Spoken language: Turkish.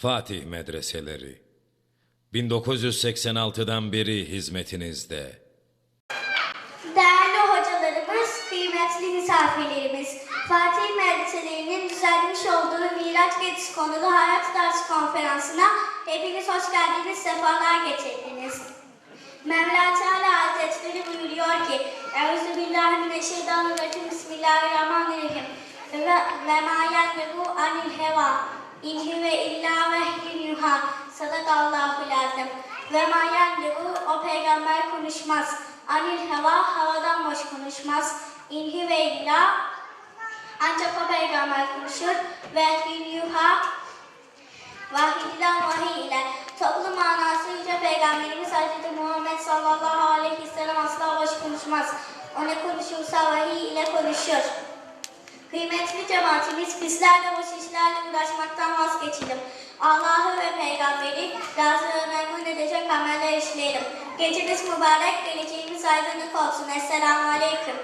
Fatih Medreseleri 1986'dan beri hizmetinizde. Değerli hocalarımız, kıymetli misafirlerimiz, Fatih Medreselerinin düzenlemiş olduğu Miraç Gecesi konulu hayat dersi konferansına hepiniz hoş geldiniz, sefalar getirdiniz. Mevla Teala Hazretleri buyuruyor ki Euzubillahimineşşeytanirracim Bismillahirrahmanirrahim ve, ve ma yennehu anil heva in huve illa vehyün yuha sadakallahu lazım ve ma yennehu o peygamber konuşmaz anil heva havadan boş konuşmaz in huve illa ancak o peygamber konuşur vehyün yuha Vahidden vahiy ile toplu manasıyla Peygamberimiz Hz. Muhammed sallallahu aleyhi ve sellem asla boş konuşmaz. O ne konuşursa vahiy ile konuşur. Kıymetli cemaatimiz bizler de boş işlerle uğraşmaktan vazgeçelim. Allah'ı ve peygamberi razı memnun edecek ameller işleyelim. Geceniz mübarek, geleceğimiz aydınlık olsun. Esselamu Aleyküm.